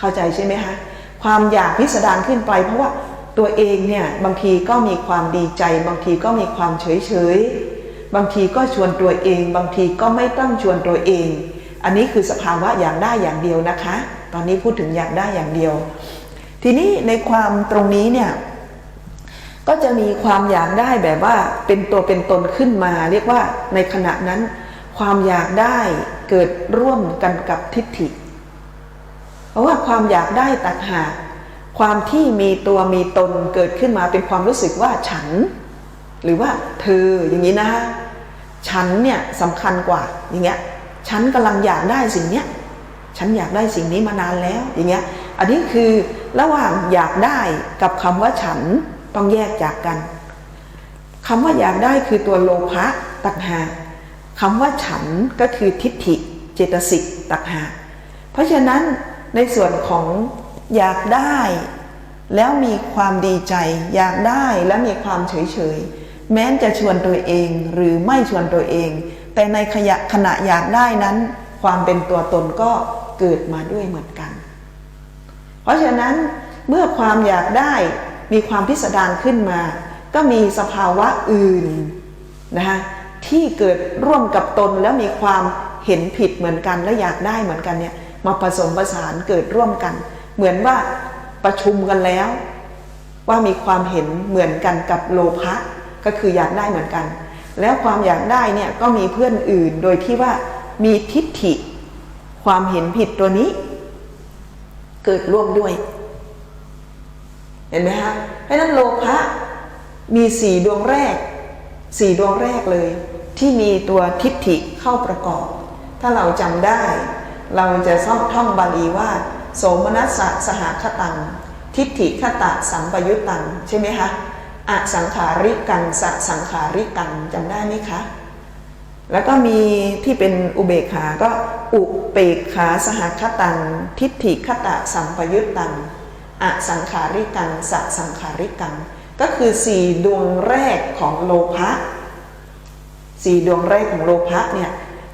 เข้าใจใช่ไหมคะความอยากพิสดารขึ้นไป เพราะว่าตัวเองเนี่ยบางทีก็มีความดีใจ บางทีก็มีความเฉยเฉยบางทีก็ชวนตัวเอง บางทีก็ไม่ต้องชวนตัวเอง อันนี้คือสภาวะอยากได้อย่างเดียวนะคะ ตอนนี้พูดถึงอยากได้อย่างเดียว ทีนี้ในความตรงนี้เนี่ยก็จะมีความอยากได้แบบว่าเป็นตัวเป็นตนขึ้นมา เรียกว่าในขณะนั้น ความอยากได้เกิดร่วมกันกับทิฏฐิ เพราะว่าความอยากได้ตักหากความที่มีตัวมีตนเกิดขึ้นมาเป็นความรู้สึกว่าฉัน หรือว่าเธออย่างนี้นะฮะฉันเนี่ยสำคัญกว่าอย่างเงี้ยฉันกำลังอยากได้สิ่งเนี้ยฉันอยากได้สิ่งนี้มานานแล้วอย่างเงี้ยอันนี้คือระหว่างอยากได้กับคำว่าฉันต้องแยกจากกันคำว่าอยากได้คือตัวโลภะตักหากคำว่าฉันก็คือทิฏฐิเจตสิกตักหากเพราะฉะนั้น ในส่วนของอยากได้ แล้วมีความดีใจ อยากได้และมีความเฉยเฉยแม้นจะชวนตัวเองหรือไม่ชวนตัวเอง แต่ในขยะขณะอยากได้นั้น ความเป็นตัวตนก็เกิดมาด้วยเหมือนกัน เพราะฉะนั้นเมื่อความอยากได้มีความพิสดารขึ้นมา ก็มีสภาวะอื่นนะคะที่เกิดร่วมกับตนแล้วมีความเห็นผิดเหมือนกันและอยากได้เหมือนกันเนี่ย มาผสมผสานเกิดร่วมกัน เหมือนว่าประชุมกันแล้ว ว่ามีความเห็นเหมือนกันกับโลภะก็คืออยากได้เหมือนกัน แล้วความอยากได้เนี่ยก็มีเพื่อนอื่นโดยที่ว่ามีทิฏฐิ ความเห็นผิดตัวนี้ เกิดร่วมด้วย เห็นไหมฮะเพราะนั้นโลภะมีสี่ดวงแรกสี่ดวงแรกเลย ที่มีตัวทิฏฐิเข้าประกอบ ถ้าเราจำได้ เราจะท่องท่องบาลีว่า โสมนัสสหคตัง ทิฏฐิคตะสัมปยุตัง ใช่ไหมคะอะสังขาริกังสสังขาริกังจำได้ไหมคะ แล้วก็มีที่เป็นอุเบกขา ก็อุเปกขาสหคตัง ทิฏฐิคตะสัมปยุตังอะสังขาริกังสสังขาริกัง ก็คือสี่ดวงแรกของโลภะสี่ดวงแรกของโลภะเนี่ย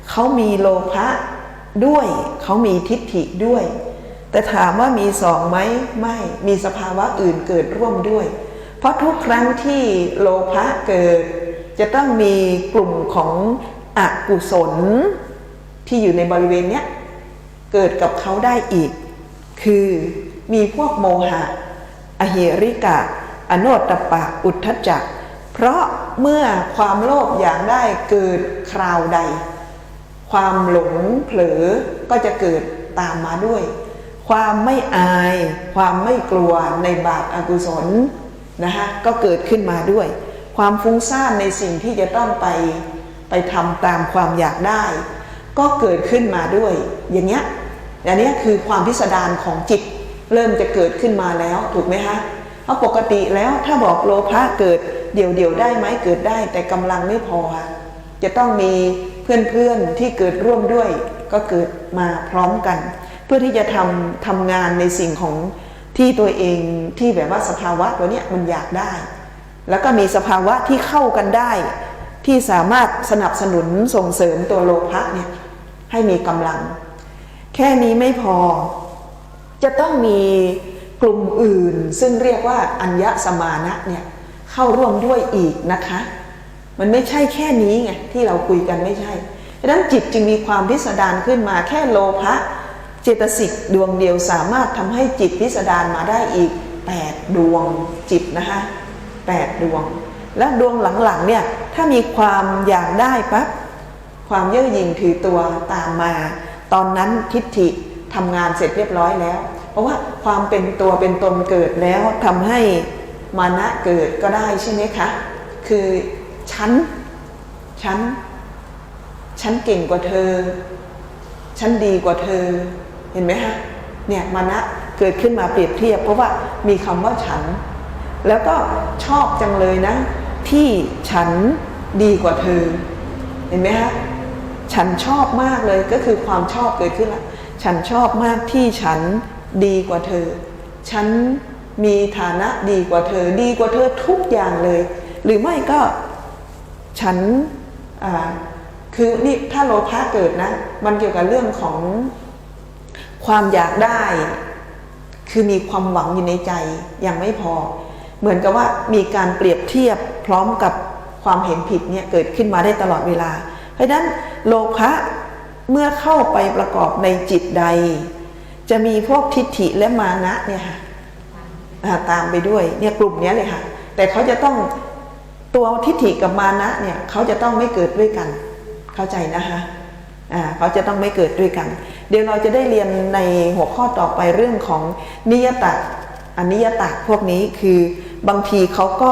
เขามีโลภะ ด้วยเขามีทิฏฐิด้วย แต่ถามว่ามีสองไหมไม่มีสภาวะอื่นเกิดร่วมด้วย เพราะทุกครั้งที่โลภะเกิด จะต้องมีกลุ่มของอกุศลที่อยู่ในบริเวณเนี้ยเกิดกับเขาได้อีก คือมีพวกโมหะอหิริกะ อโนตตปะ อุทธจัก เพราะเมื่อความโลภอยากได้เกิดคราวใด ความหลงเผลอก็จะเกิดตามมาด้วย ความไม่อาย ความไม่กลัวในบาปอากุศลนะคะก็เกิดขึ้นมาด้วย ความฟุ้งซ่านในสิ่งที่จะต้องไปไปทำตามความอยากได้ ก็เกิดขึ้นมาด้วย อย่างเงี้ยอย่างนี้คือความพิสดารของจิตเริ่มจะเกิดขึ้นมาแล้วถูกไหมคะเพราะปกติแล้วถ้าบอกโลภะเกิดเดี่ยวเดี่ยวได้ไหมเกิดได้แต่กำลังไม่พอ จะต้องมี เพื่อนๆที่เกิดร่วมด้วยก็เกิดมาพร้อมกัน เพื่อที่จะทำทำงานในสิ่งของที่ตัวเองที่แบบว่าสภาวะตัวเนี้ยมันอยากได้ แล้วก็มีสภาวะที่เข้ากันได้ ที่สามารถสนับสนุนส่งเสริมตัวโลภะเนี่ยให้มีกำลัง แค่นี้ไม่พอ จะต้องมีกลุ่มอื่นซึ่งเรียกว่าอัญญสมานะเนี่ยเข้าร่วมด้วยอีกนะคะ มันไม่ใช่แค่นี้ไงที่เราคุยกันไม่ใช่ดังนั้นจิตจึงมีความพิสดารขึ้นมาแค่โลภะเจตสิกดวงเดียวสามารถทำให้จิตพิสดารมาได้อีก 8 ดวงจิตนะคะ8ดวง แล้วดวงหลังๆเนี่ยถ้ามีความอยากได้ปั๊บความเย่อหยิ่งถือตัวตามมา ตอนนั้นทิฏฐิทำงานเสร็จเรียบร้อยแล้ว เพราะว่าความเป็นตัวเป็นตนเกิดแล้วทำให้มานะเกิดก็ได้ใช่ไหมคะ คือ ฉัน ฉัน ฉันเก่งกว่าเธอ ฉันดีกว่าเธอ เห็นไหมฮะ เนี่ยมานะเกิดขึ้นมาเปรียบเทียบ เพราะว่ามีคำว่าฉัน แล้วก็ชอบจังเลยนะ ที่ฉันดีกว่าเธอ เห็นไหมฮะ ฉันชอบมากเลยก็คือความชอบเกิดขึ้นละฉันชอบมากที่ฉันดีกว่าเธอ ฉันมีฐานะดีกว่าเธอ ดีกว่าเธอทุกอย่างเลย หรือไม่ก็ ฉันคือนี่ถ้าโลภะเกิดนะ มันเกี่ยวกับเรื่องของความอยากได้ คือมีความหวังอยู่ในใจยังไม่พอ เหมือนกับว่ามีการเปรียบเทียบพร้อมกับความเห็นผิดเนี่ยเกิดขึ้นมาได้ตลอดเวลา เพราะนั้นโลภะเมื่อเข้าไปประกอบในจิตใด จะมีพวกทิฏฐิและมานะเนี่ยค่ะตามไปด้วยเนี่ยกลุ่มนี้เลยค่ะ แต่เขาจะต้อง ตัวทิฏฐิกับมานะเนี่ยเขาจะต้องไม่เกิดด้วยกัน เข้าใจนะคะอ่าเขาจะต้องไม่เกิดด้วยกัน เดี๋ยวเราจะได้เรียนในหัวข้อต่อไปเรื่องของนิยตะอนิยตะพวกนี้คือบางทีเขาก็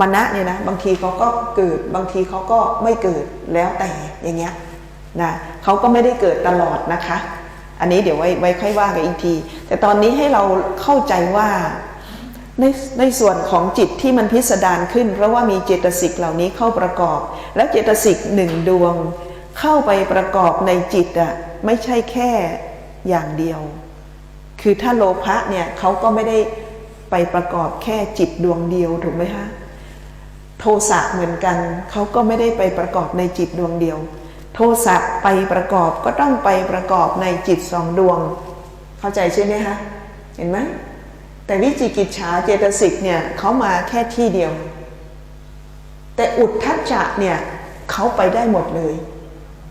มานะเนี่ยนะบางทีเขาก็เกิดบางทีเขาก็ไม่เกิดแล้วแต่อย่างเงี้ยนะเขาก็ไม่ได้เกิดตลอดนะคะ อันนี้เดี๋ยวไว้ไว้ค่อยว่ากันอีกที แต่ตอนนี้ให้เราเข้าใจว่า ในในส่วนของจิตที่มันพิสดารขึ้น เพราะว่ามีเจตสิกเหล่านี้เข้าประกอบ และเจตสิกหนึ่งดวง เข้าไปประกอบในจิตอะไม่ใช่แค่อย่างเดียว คือถ้าโลภะเนี่ยเขาก็ไม่ได้ไปประกอบแค่จิตดวงเดียวถูกไหมคะโทสะเหมือนกัน เขาก็ไม่ได้ไปประกอบในจิตดวงเดียว โทสะไปประกอบก็ต้องไปประกอบในจิตสองดวง เข้าใจใช่ไหมคะเห็นไหม แต่วิจิกิจฉาเจตสิกเนี่ยเขามาแค่ที่เดียว แต่อุทธัจจะเนี่ยเขาไปได้หมดเลย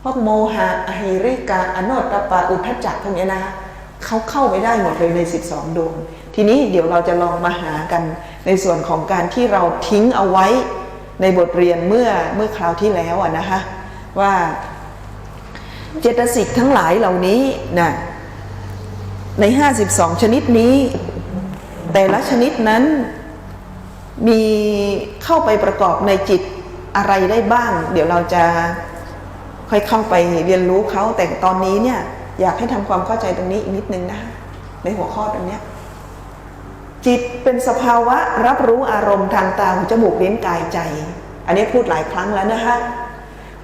พวกโมหะอหิริกาอโนตตปาอุทธัจจะพวกเนี้ยนะคะเขาเข้าไปได้หมดเลยใน 12 ดวง ทีนี้เดี๋ยวเราจะลองมาหากันในส่วนของการที่เราทิ้งเอาไว้ในบทเรียนเมื่อเมื่อคราวที่แล้วอะนะคะว่าเจตสิกทั้งหลายเหล่านี้นะใน 52 ชนิดนี้ แต่ละชนิดนั้นมีเข้าไปประกอบในจิตอะไรได้บ้าง เดี๋ยวเราจะค่อยเข้าไปเรียนรู้เขาแต่ตอนนี้เนี่ยอยากให้ทำความเข้าใจตรงนี้อีกนิดนึงนะ ในหัวข้อตรงนี้จิตเป็นสภาวะรับรู้อารมณ์ทางตาหูจมูกลิ้นกายใจ อันนี้พูดหลายครั้งแล้วนะคะ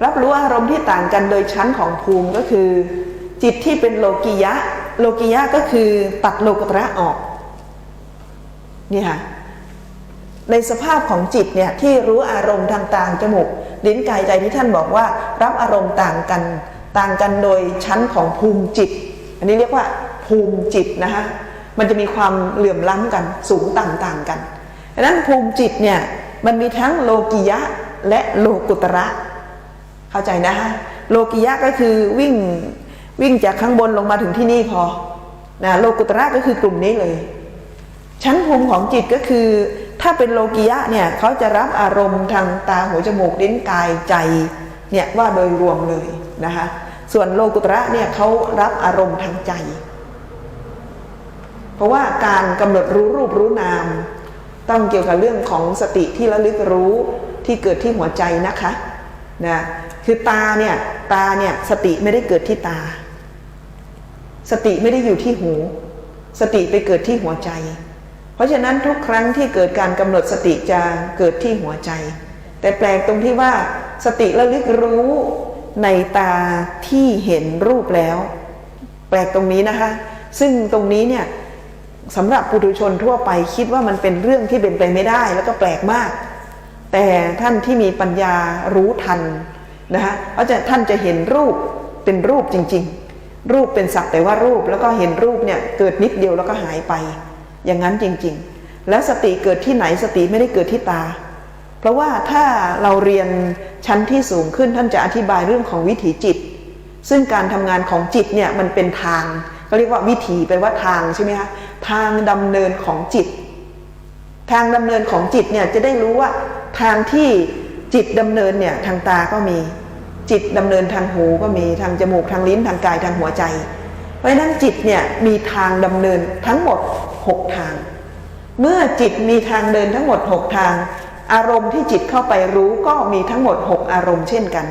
รับรู้อารมณ์ที่ต่างกันโดยชั้นของภูมิก็คือ จิตที่เป็นโลกิยะ โลกิยะก็คือตัดโลกุตระออก นี่ค่ะในสภาพของจิตเนี่ยที่รู้อารมณ์ทางตาจมูกลิ้นกายใจที่ท่านบอกว่า รับอารมณ์ต่างกัน ต่างกันโดยชั้นของภูมิจิต อันนี้เรียกว่าภูมิจิตนะคะมันจะมีความเหลื่อมล้ำกันสูงต่างๆกันดังนั้นภูมิจิตเนี่ยมันมีทั้งโลกิยะและโลกุตระ เข้าใจนะคะโลกิยะก็คือวิ่งวิ่งจากข้างบนลงมาถึงที่นี่พอนะโลกุตระก็คือกลุ่มนี้เลย ชั้นภูมิของจิตก็คือ ถ้าเป็นโลกิยะเนี่ยเขาจะรับอารมณ์ทางตาหูจมูกลิ้นกายใจเนี่ยว่าโดยรวมเลยนะคะส่วนโลกุตระเนี่ยเขารับอารมณ์ทางใจ เพราะว่าการกำหนดรู้รูปรู้นาม ต้องเกี่ยวกับเรื่องของสติที่ระลึกรู้ที่เกิดที่หัวใจนะคะนะคือตาเนี่ยตาเนี่ยสติไม่ได้เกิดที่ตา สติไม่ได้อยู่ที่หู สติไปเกิดที่หัวใจ เพราะฉะนั้นทุกครั้งที่เกิดการกำหนดสติจะเกิดที่หัวใจ แต่แปลกตรงที่ว่าสติระลึกรู้ในตาที่เห็นรูปแล้ว แปลกตรงนี้นะคะ ซึ่งตรงนี้เนี่ยสำหรับปุถุชนทั่วไปคิดว่ามันเป็นเรื่องที่เป็นไปไม่ได้แล้วก็แปลกมาก แต่ท่านที่มีปัญญารู้ทันนะคะเพราะจะท่านจะเห็นรูปเป็นรูปจริง ๆ รูปเป็นสักแต่ว่ารูปแล้วก็เห็นรูปเนี่ยเกิดนิดเดียวแล้วก็หายไป อย่างนั้นจริง ๆ แล้วสติเกิดที่ไหนสติไม่ได้เกิดที่ตา เพราะว่าถ้าเราเรียนชั้นที่สูงขึ้นท่านจะอธิบายเรื่องของวิถีจิต ซึ่งการทำงานของจิตเนี่ยมันเป็นทางก็เรียกว่าวิถีแปลว่าทางใช่ไหมคะทางดำเนินของจิต ทางดำเนินของจิตเนี่ยจะได้รู้ว่าทางที่จิตดำเนินเนี่ยทางตาก็มีจิตดำเนินทางหูก็มีทางจมูกทางลิ้นทางกายทางหัวใจ ราะฉะนั้นจิตเนี่ยมีทางดำเนินทั้งหมด 6 ทาง เมื่อจิตมีทางเดินทั้งหมด 6 ทาง อารมณ์ที่จิตเข้าไปรู้ก็มีทั้งหมด 6 อารมณ์เช่นกัน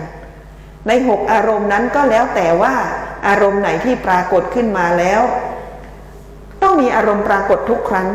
ใน 6 อารมณ์นั้นก็แล้วแต่ว่าอารมณ์ไหนที่ปรากฏขึ้นมาแล้ว ต้องมีอารมณ์ปรากฏทุกครั้ง